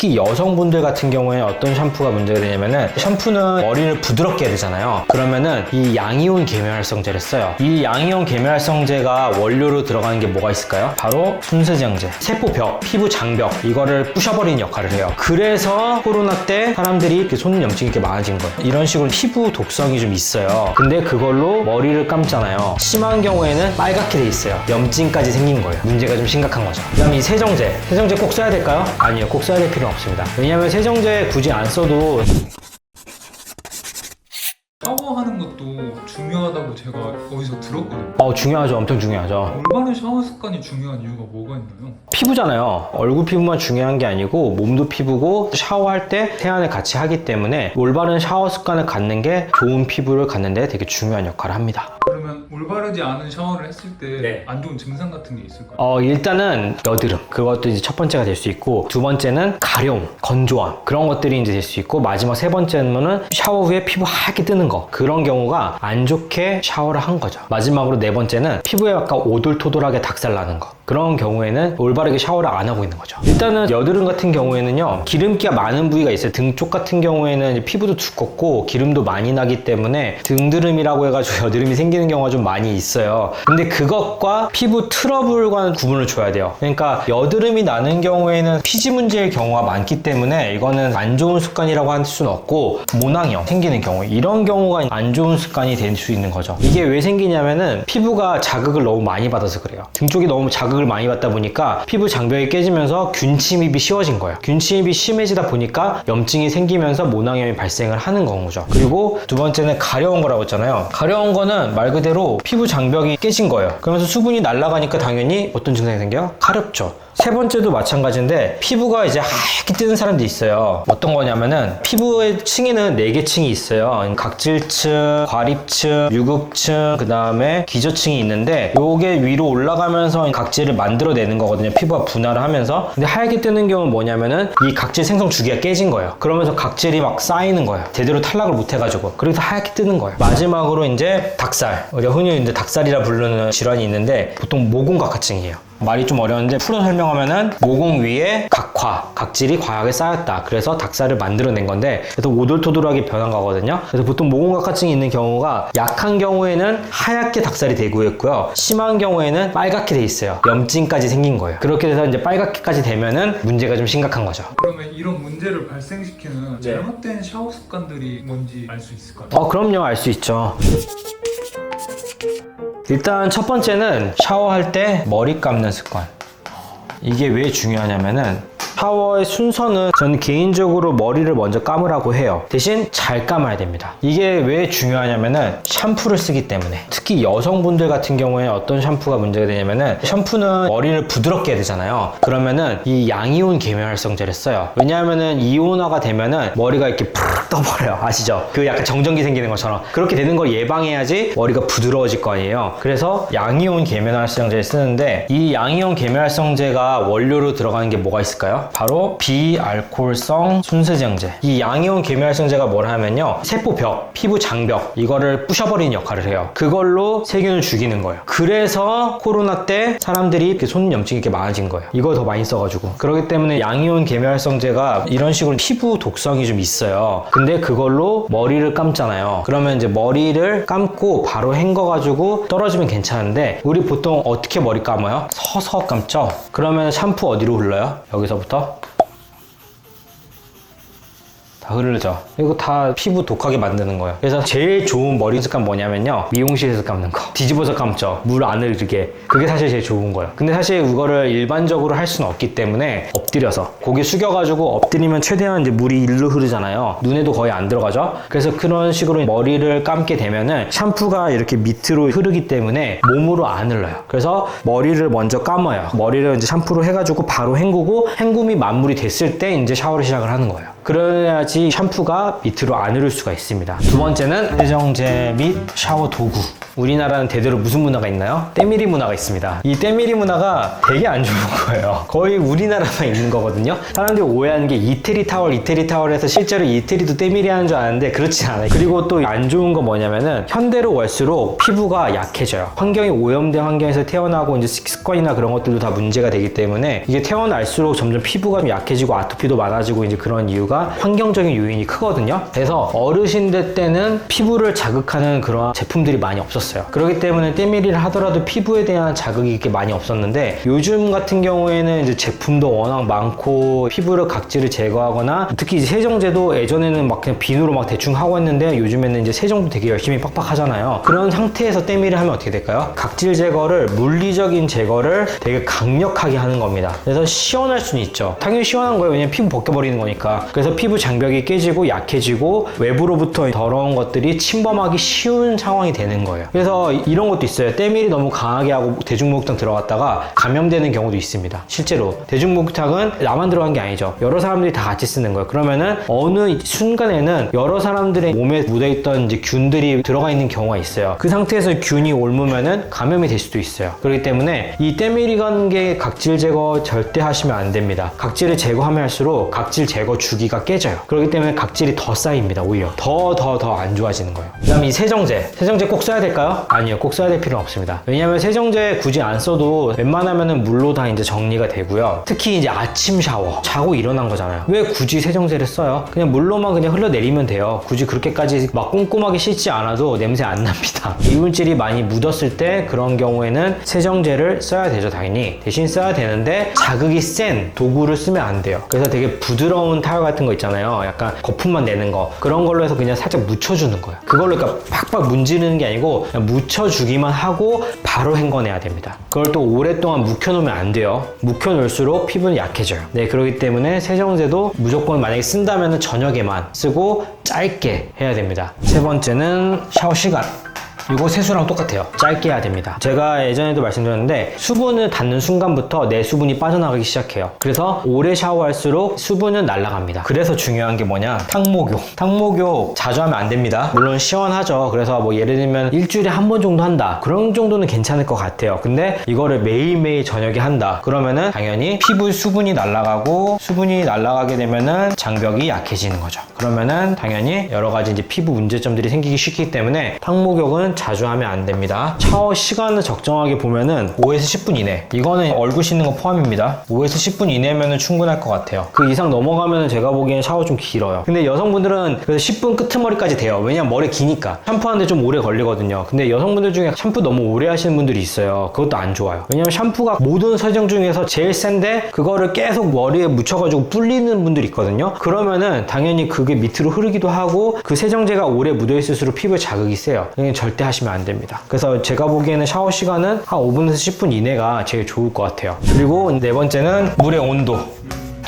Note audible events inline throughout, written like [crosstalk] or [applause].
특히 여성분들 같은 경우에 어떤 샴푸가 문제가 되냐면은 샴푸는 머리를 부드럽게 해야 되잖아요. 그러면은 이 양이온 계면활성제를 써요. 이 양이온 계면활성제가 원료로 들어가는 게 뭐가 있을까요? 바로 순세정제, 세포벽, 피부 장벽 이거를 부셔버리는 역할을 해요. 그래서 코로나 때 사람들이 이렇게 손 염증이 이렇게 많아진 거예요. 이런 식으로 피부 독성이 좀 있어요. 근데 그걸로 머리를 감잖아요. 심한 경우에는 빨갛게 돼 있어요. 염증까지 생긴 거예요. 문제가 좀 심각한 거죠. 그다음 이 세정제. 세정제 꼭 써야 될까요? 아니요. 꼭 써야 될 필요는 없습니다. 왜냐하면 세정제 굳이 안 써도 샤워하는 것도 중요하다고 제가 어디서 들었거든요. 어, 중요하죠. 엄청 중요하죠. 올바른 샤워 습관이 중요한 이유가 뭐가 있나요? 피부잖아요. 얼굴 피부만 중요한 게 아니고 몸도 피부고 샤워할 때 세안을 같이 하기 때문에 올바른 샤워 습관을 갖는 게 좋은 피부를 갖는 데 되게 중요한 역할을 합니다. 올바르지 않은 샤워를 했을 때안 네. 좋은 증상 같은 게 있을까요? 어, 일단은 여드름. 그것도 이제 첫 번째가 될 수 있고, 두 번째는 가려움, 건조함. 그런 것들이 이제 될 수 있고, 마지막 세 번째는 샤워 후에 피부 하얗게 뜨는 거. 그런 경우가 안 좋게 샤워를 한 거죠. 마지막으로 네 번째는 피부에 약간 오돌토돌하게 닭살 나는 거. 그런 경우에는 올바르게 샤워를 안 하고 있는 거죠. 일단은 여드름 같은 경우에는요, 기름기가 많은 부위가 있어요. 등 쪽 같은 경우에는 피부도 두껍고 기름도 많이 나기 때문에 등드름이라고 해가지고 [laughs] 여드름이 생기는 경우가 좀 많이 있어요. 근데 그것과 피부 트러블과는 구분을 줘야 돼요. 그러니까 여드름이 나는 경우에는 피지 문제의 경우가 많기 때문에 이거는 안 좋은 습관이라고 할 수는 없고 모낭형 생기는 경우 이런 경우가 안 좋은 습관이 될 수 있는 거죠. 이게 왜 생기냐면은 피부가 자극을 너무 많이 받아서 그래요. 등 쪽이 너무 자극을 많이 받다 보니까 피부 장벽이 깨지면서 균 침입이 쉬워진 거예요. 균 침입이 심해지다 보니까 염증이 생기면서 모낭염이 발생을 하는 건 거죠. 그리고 두 번째는 가려운 거라고 했잖아요. 가려운 거는 말 그대로 피부 장벽이 깨진 거예요. 그러면서 수분이 날아가니까 당연히 어떤 증상이 생겨요? 가렵죠. 세 번째도 마찬가지인데 피부가 이제 하얗게 뜨는 사람도 있어요. 어떤 거냐면은 피부의 층에는 네 개 층이 있어요. 각질층, 과립층, 유급층, 그 다음에 기저층이 있는데 요게 위로 올라가면서 각질을 만들어내는 거거든요. 피부가 분할을 하면서. 근데 하얗게 뜨는 경우는 뭐냐면은 이 각질 생성 주기가 깨진 거예요. 그러면서 각질이 막 쌓이는 거예요. 제대로 탈락을 못 해가지고. 그래서 하얗게 뜨는 거예요. 마지막으로 이제 닭살. 우리가 흔히 이제 닭살이라 부르는 질환이 있는데 보통 모공각화증이에요. 말이 좀 어려운데 풀어 설명하면은 모공 위에 각화, 각질이 과하게 쌓였다. 그래서 닭살을 만들어낸 건데 그래서 오돌토돌하게 변한 거거든요. 그래서 보통 모공각화증이 있는 경우가 약한 경우에는 하얗게 닭살이 되고 있고요. 심한 경우에는 빨갛게 돼 있어요. 염증까지 생긴 거예요. 그렇게 돼서 이제 빨갛게까지 되면은 문제가 좀 심각한 거죠. 그러면 이런 문제를 발생시키는 네. 잘못된 샤워 습관들이 뭔지 알 수 있을까요? 어, 그럼요. 알 수 있죠. 일단 첫 번째는 샤워할 때 머리 감는 습관. 이게 왜 중요하냐면은 샤워의 순서는 저는 개인적으로 머리를 먼저 감으라고 해요. 대신 잘 감아야 됩니다. 이게 왜 중요하냐면은 샴푸를 쓰기 때문에. 특히 여성분들 같은 경우에 어떤 샴푸가 문제가 되냐면은 샴푸는 머리를 부드럽게 해야 되잖아요. 그러면은 이 양이온 계면활성제를 써요. 왜냐하면은 이온화가 되면은 머리가 이렇게 푹 떠버려요. 아시죠? 그 약간 정전기 생기는 것처럼. 그렇게 되는 걸 예방해야지 머리가 부드러워질 거 아니에요. 그래서 양이온 계면활성제를 쓰는데 이 양이온 계면활성제가 원료로 들어가는 게 뭐가 있을까요? 바로 비알코올성 순세정제. 이 양이온 계면활성제가 뭘 하면요. 세포벽, 피부 장벽 이거를 부셔버리는 역할을 해요. 그걸로 세균을 죽이는 거예요. 그래서 코로나 때 사람들이 이렇게 손 염증이 이렇게 많아진 거예요. 이거 더 많이 써가지고. 그렇기 때문에 양이온 계면활성제가 이런 식으로 피부 독성이 좀 있어요. 근데 그걸로 머리를 감잖아요. 그러면 이제 머리를 감고 바로 헹궈가지고 떨어지면 괜찮은데 우리 보통 어떻게 머리 감아요? 서서 감죠? 그러면 샴푸 어디로 흘러요? 여기서부터 흐르죠. 이거 다 피부 독하게 만드는 거예요. 그래서 제일 좋은 머리 습관 뭐냐면요. 미용실에서 감는 거. 뒤집어서 감죠. 물 안 흐르게. 그게 사실 제일 좋은 거예요. 근데 사실 그거를 일반적으로 할 수는 없기 때문에 엎드려서 고개 숙여가지고 엎드리면 최대한 이제 물이 일로 흐르잖아요. 눈에도 거의 안 들어가죠. 그래서 그런 식으로 머리를 감게 되면은 샴푸가 이렇게 밑으로 흐르기 때문에 몸으로 안 흘러요. 그래서 머리를 먼저 감아요. 머리를 이제 샴푸로 해가지고 바로 헹구고 헹굼이 마무리 됐을 때 이제 샤워를 시작을 하는 거예요. 그래야지 샴푸가 밑으로 안 흐를 수가 있습니다. 두 번째는 세정제 및 샤워 도구. 우리나라는 대대로 무슨 문화가 있나요? 때밀이 문화가 있습니다. 이 때밀이 문화가 되게 안 좋은 거예요. 거의 우리나라만 있는 거거든요. 사람들이 오해하는 게 이태리 타월, 이태리 타월에서 실제로 이태리도 때밀이 하는 줄 아는데 그렇지 않아요. 그리고 또 안 좋은 거 뭐냐면은 현대로 갈수록 피부가 약해져요. 환경이 오염된 환경에서 태어나고 이제 습관이나 그런 것들도 다 문제가 되기 때문에 이게 태어날수록 점점 피부가 좀 약해지고 아토피도 많아지고 이제 그런 이유가 환경적인 요인이 크거든요. 그래서 어르신들 때는 피부를 자극하는 그런 제품들이 많이 없었어요. 그렇기 때문에 때밀이를 하더라도 피부에 대한 자극이 이렇게 많이 없었는데 요즘 같은 경우에는 이제 제품도 워낙 많고 피부를 각질을 제거하거나 특히 이제 세정제도 예전에는 막 그냥 비누로 막 대충 하고 했는데 요즘에는 이제 세정도 되게 열심히 빡빡 하잖아요. 그런 상태에서 때밀이를 하면 어떻게 될까요? 각질 제거를 물리적인 제거를 되게 강력하게 하는 겁니다. 그래서 시원할 수는 있죠. 당연히 시원한 거예요. 왜냐면 피부 벗겨버리는 거니까. 그래서 피부 장벽이 깨지고 약해지고 외부로부터 더러운 것들이 침범하기 쉬운 상황이 되는 거예요. 그래서 이런 것도 있어요. 때밀이 너무 강하게 하고 대중목욕탕 들어갔다가 감염되는 경우도 있습니다. 실제로 대중목욕탕은 나만 들어간 게 아니죠. 여러 사람들이 다 같이 쓰는 거예요. 그러면은 어느 순간에는 여러 사람들의 몸에 묻어있던 이제 균들이 들어가 있는 경우가 있어요. 그 상태에서 균이 옮으면은 감염이 될 수도 있어요. 그렇기 때문에 이 때밀이 관계 각질 제거 절대 하시면 안 됩니다. 각질을 제거하면 할수록 각질 제거 주기가 깨져요. 그렇기 때문에 각질이 더 쌓입니다. 오히려 더 더 더 안 좋아지는 거예요. 그다음 이 세정제. 세정제 꼭 써야 될까 요? 아니요. 꼭 써야 될 필요는 없습니다. 왜냐하면 세정제 굳이 안 써도 웬만하면은 물로 다 이제 정리가 되고요. 특히 이제 아침 샤워 자고 일어난 거잖아요. 왜 굳이 세정제를 써요? 그냥 물로만 그냥 흘러내리면 돼요. 굳이 그렇게까지 막 꼼꼼하게 씻지 않아도 냄새 안 납니다. [laughs] 이물질이 많이 묻었을 때 그런 경우에는 세정제를 써야 되죠, 당연히. 대신 써야 되는데 자극이 센 도구를 쓰면 안 돼요. 그래서 되게 부드러운 타월 같은 거 있잖아요. 약간 거품만 내는 거. 그런 걸로 해서 그냥 살짝 묻혀주는 거예요. 그걸로 그러니까 팍팍 문지르는 게 아니고 묻혀주기만 하고 바로 헹궈내야 됩니다. 그걸 또 오랫동안 묵혀놓으면 안 돼요. 묵혀놓을수록 피부는 약해져요. 네, 그렇기 때문에 세정제도 무조건 만약에 쓴다면 저녁에만 쓰고 짧게 해야 됩니다. 세 번째는 샤워 시간. 이거 세수랑 똑같아요. 짧게 해야 됩니다. 제가 예전에도 말씀드렸는데 수분을 닿는 순간부터 내 수분이 빠져나가기 시작해요. 그래서 오래 샤워할수록 수분은 날아갑니다. 그래서 중요한 게 뭐냐? 탕목욕. 탕목욕 자주 하면 안 됩니다. 물론 시원하죠. 그래서 뭐 예를 들면 일주일에 한 번 정도 한다. 그런 정도는 괜찮을 것 같아요. 근데 이거를 매일매일 저녁에 한다. 그러면은 당연히 피부 수분이 날아가고 수분이 날아가게 되면은 장벽이 약해지는 거죠. 그러면은 당연히 여러 가지 이제 피부 문제점들이 생기기 쉽기 때문에 탕목욕은 자주 하면 안 됩니다. 샤워 시간을 적정하게 보면은 5에서 10분 이내. 이거는 얼굴 씻는 거 포함입니다. 5에서 10분 이내면은 충분할 것 같아요. 그 이상 넘어가면은 제가 보기엔 샤워 좀 길어요. 근데 여성분들은 그래서 10분 끄트머리까지 돼요. 왜냐면 머리 기니까. 샴푸하는데 좀 오래 걸리거든요. 근데 여성분들 중에 샴푸 너무 오래 하시는 분들이 있어요. 그것도 안 좋아요. 왜냐면 샴푸가 모든 세정 중에서 제일 센데 그거를 계속 머리에 묻혀가지고 불리는 분들이 있거든요. 그러면은 당연히 그게 밑으로 흐르기도 하고 그 세정제가 오래 묻어있을수록 피부에 자극이 세요. 절대 하시면 안 됩니다. 그래서 제가 보기에는 샤워 시간은 한 5분에서 10분 이내가 제일 좋을 것 같아요. 그리고 네 번째는 물의 온도.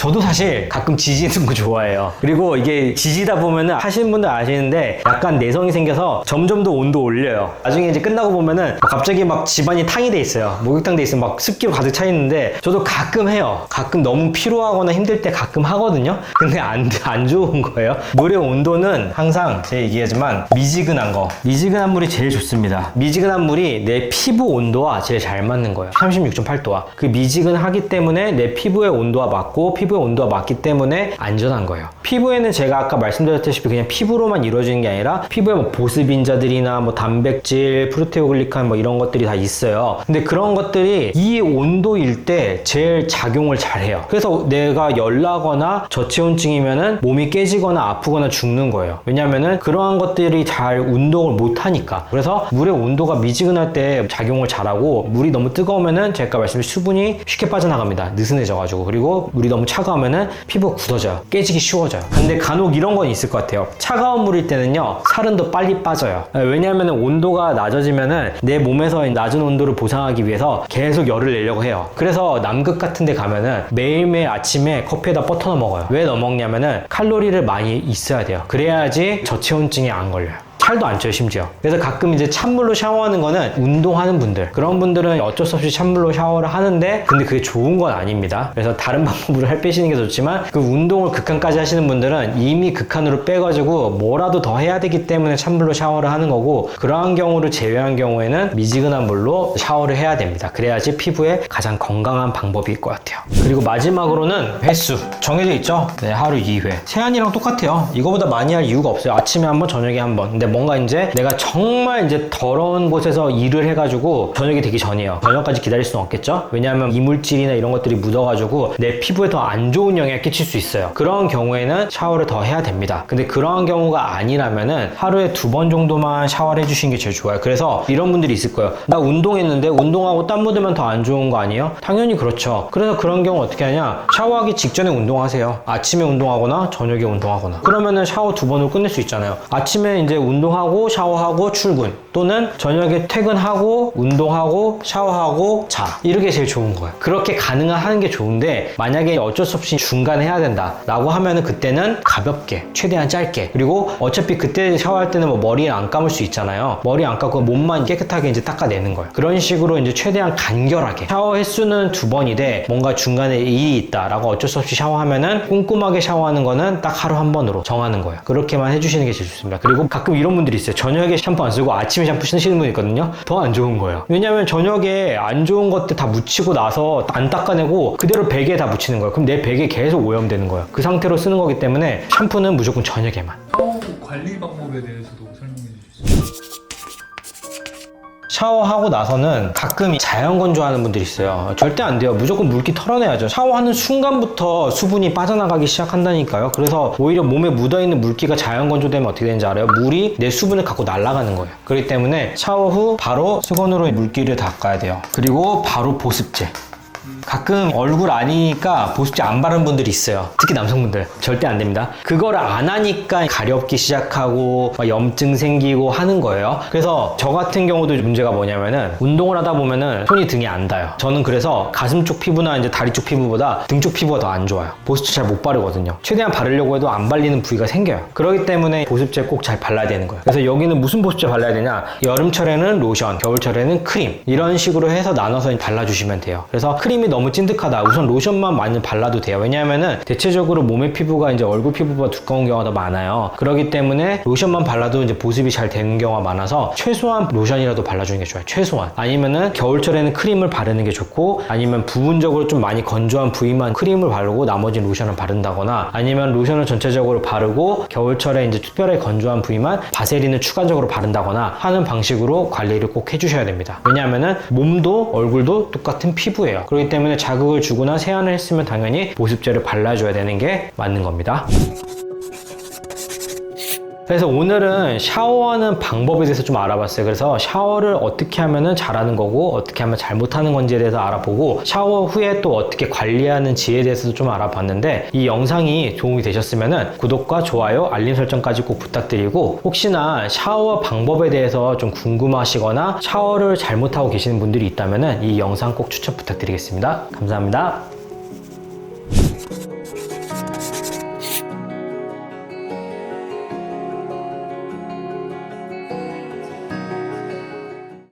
저도 사실 가끔 지지는 거 좋아해요. 그리고 이게 지지다 보면은 하시는 분들 아시는데 약간 내성이 생겨서 점점 더 온도 올려요. 나중에 이제 끝나고 보면은 갑자기 막 집안이 탕이 돼 있어요. 목욕탕 돼 있으면 막 습기로 가득 차 있는데 저도 가끔 해요. 가끔 너무 피로하거나 힘들 때 가끔 하거든요. 근데 안, 안 좋은 거예요. 물의 온도는 항상 제가 얘기하지만 미지근한 거. 미지근한 물이 제일 좋습니다. 미지근한 물이 내 피부 온도와 제일 잘 맞는 거예요. 36.8도와. 그 미지근하기 때문에 내 피부의 온도와 맞고 피부 의 온도와 맞기 때문에 안전한 거예요. 피부에는 제가 아까 말씀드렸다시피 그냥 피부로만 이루어지는 게 아니라 피부에 뭐 보습인자들이나 뭐 단백질, 프로테오글리칸 뭐 이런 것들이 다 있어요. 근데 그런 것들이 이 온도일 때 제일 작용을 잘 해요. 그래서 내가 열나거나 저체온증이면은 몸이 깨지거나 아프거나 죽는 거예요. 왜냐면은 그러한 것들이 잘 운동을 못 하니까. 그래서 물의 온도가 미지근할 때 작용을 잘하고 물이 너무 뜨거우면은 제가 말씀드린 수분이 쉽게 빠져나갑니다. 느슨해져가지고. 그리고 물이 너무 차 가우면은 피부가 굳어져요. 깨지기 쉬워져요. 근데 간혹 이런 건 있을 것 같아요. 차가운 물일 때는요, 살은 더 빨리 빠져요. 왜냐하면 온도가 낮아지면은 내 몸에서 낮은 온도를 보상하기 위해서 계속 열을 내려고 해요. 그래서 남극 같은 데 가면은 매일매일 아침에 커피에다 버터 넣어 먹어요. 왜 넣어 먹냐면은 칼로리를 많이 있어야 돼요. 그래야지 저체온증이 안 걸려요. 살도 안 쪄요 심지어. 그래서 가끔 이제 찬물로 샤워하는 거는 운동하는 분들. 그런 분들은 어쩔 수 없이 찬물로 샤워를 하는데 근데 그게 좋은 건 아닙니다. 그래서 다른 [laughs] 방법으로 할 빼시는 게 좋지만 그 운동을 극한까지 하시는 분들은 이미 극한으로 빼가지고 뭐라도 더 해야 되기 때문에 찬물로 샤워를 하는 거고 그러한 경우를 제외한 경우에는 미지근한 물로 샤워를 해야 됩니다. 그래야지 피부에 가장 건강한 방법일 것 같아요. 그리고 마지막으로는 횟수. 정해져 있죠? 네 하루 2회. 세안이랑 똑같아요. 이거보다 많이 할 이유가 없어요. 아침에 한번 저녁에 한 번. 근데 뭔가 이제 내가 정말 이제 더러운 곳에서 일을 해가지고 저녁이 되기 전이에요. 저녁까지 기다릴 수는 없겠죠? 왜냐하면 이물질이나 이런 것들이 묻어가지고 내 피부에 더 안 좋은 영향을 끼칠 수 있어요. 그런 경우에는 샤워를 더 해야 됩니다. 근데 그러한 경우가 아니라면은 하루에 두 번 정도만 샤워를 해주시는 게 제일 좋아요. 그래서 이런 분들이 있을 거예요. 나 운동했는데 운동하고 땀 묻으면 더 안 좋은 거 아니에요? 당연히 그렇죠. 그래서 그런 경우 어떻게 하냐? 샤워하기 직전에 운동하세요. 아침에 운동하거나 저녁에 운동하거나. 그러면은 샤워 두 번으로 끝낼 수 있잖아요. 아침에 이제 운동 하고 샤워하고 출근 또는 저녁에 퇴근하고 운동하고 샤워하고 자. 이렇게 제일 좋은 거예요. 그렇게 가능한 게 좋은데 만약에 어쩔 수 없이 중간에 해야 된다 라고 하면은 그때는 가볍게 최대한 짧게. 그리고 어차피 그때 샤워할 때는 뭐 머리 안 감을 수 있잖아요. 머리 안 감고 몸만 깨끗하게 이제 닦아내는 거예요. 그런 식으로 이제 최대한 간결하게. 샤워 횟수는 두 번이돼 뭔가 중간에 일이 있다 라고 어쩔 수 없이 샤워하면은 꼼꼼하게 샤워하는 거는 딱 하루 한 번으로 정하는 거예요. 그렇게만 해주시는 게 제일 좋습니다. 그리고 가끔 이런 분들이 있어요. 저녁에 샴푸 안 쓰고 아침에 샴푸 쓰시는 분 있거든요. 더 안 좋은 거예요. 왜냐면 저녁에 안 좋은 것들 다 묻히고 나서 안 닦아내고 그대로 베개에 다 묻히는 거예요. 그럼 내 베개 계속 오염되는 거예요. 그 상태로 쓰는 거기 때문에 샴푸는 무조건 저녁에만. 샤워 관리 방법에 대해서도 설명해 있어요? 샤워하고 나서는 가끔 자연 건조하는 분들이 있어요. 절대 안 돼요. 무조건 물기 털어내야죠. 샤워하는 순간부터 수분이 빠져나가기 시작한다니까요. 그래서 오히려 몸에 묻어있는 물기가 자연 건조되면 어떻게 되는지 알아요? 물이 내 수분을 갖고 날아가는 거예요. 그렇기 때문에 샤워 후 바로 수건으로 물기를 닦아야 돼요. 그리고 바로 보습제. 가끔 얼굴 아니니까 보습제 안 바른 분들이 있어요. 특히 남성분들. 절대 안 됩니다. 그거를 안 하니까 가렵기 시작하고 막 염증 생기고 하는 거예요. 그래서 저 같은 경우도 문제가 뭐냐면은 운동을 하다 보면은 손이 등에 안 닿아요. 저는 그래서 가슴 쪽 피부나 이제 다리 쪽 피부보다 등 쪽 피부가 더 안 좋아요. 보습제 잘 못 바르거든요. 최대한 바르려고 해도 안 발리는 부위가 생겨요. 그렇기 때문에 보습제 꼭 잘 발라야 되는 거예요. 그래서 여기는 무슨 보습제 발라야 되냐? 여름철에는 로션, 겨울철에는 크림. 이런 식으로 해서 나눠서 발라주시면 돼요. 그래서 크림이 너무 찐득하다. 우선 로션만 많이 발라도 돼요. 왜냐하면은 대체적으로 몸의 피부가 이제 얼굴 피부보다 두꺼운 경우가 더 많아요. 그렇기 때문에 로션만 발라도 이제 보습이 잘 되는 경우가 많아서 최소한 로션이라도 발라주는 게 좋아요. 최소한. 아니면은 겨울철에는 크림을 바르는 게 좋고 아니면 부분적으로 좀 많이 건조한 부위만 크림을 바르고 나머지 로션을 바른다거나 아니면 로션을 전체적으로 바르고 겨울철에 이제 특별히 건조한 부위만 바세린을 추가적으로 바른다거나 하는 방식으로 관리를 꼭 해주셔야 됩니다. 왜냐하면은 몸도 얼굴도 똑같은 피부예요. 그렇기 때문에 자극을 주거나 세안을 했으면 당연히 보습제를 발라줘야 되는 게 맞는 겁니다. 그래서 오늘은 샤워하는 방법에 대해서 좀 알아봤어요. 그래서 샤워를 어떻게 하면 잘하는 거고 어떻게 하면 잘못하는 건지에 대해서 알아보고 샤워 후에 또 어떻게 관리하는 지에 대해서도 좀 알아봤는데 이 영상이 도움이 되셨으면 구독과 좋아요, 알림 설정까지 꼭 부탁드리고 혹시나 샤워 방법에 대해서 좀 궁금하시거나 샤워를 잘못하고 계시는 분들이 있다면 이 영상 꼭 추천 부탁드리겠습니다. 감사합니다.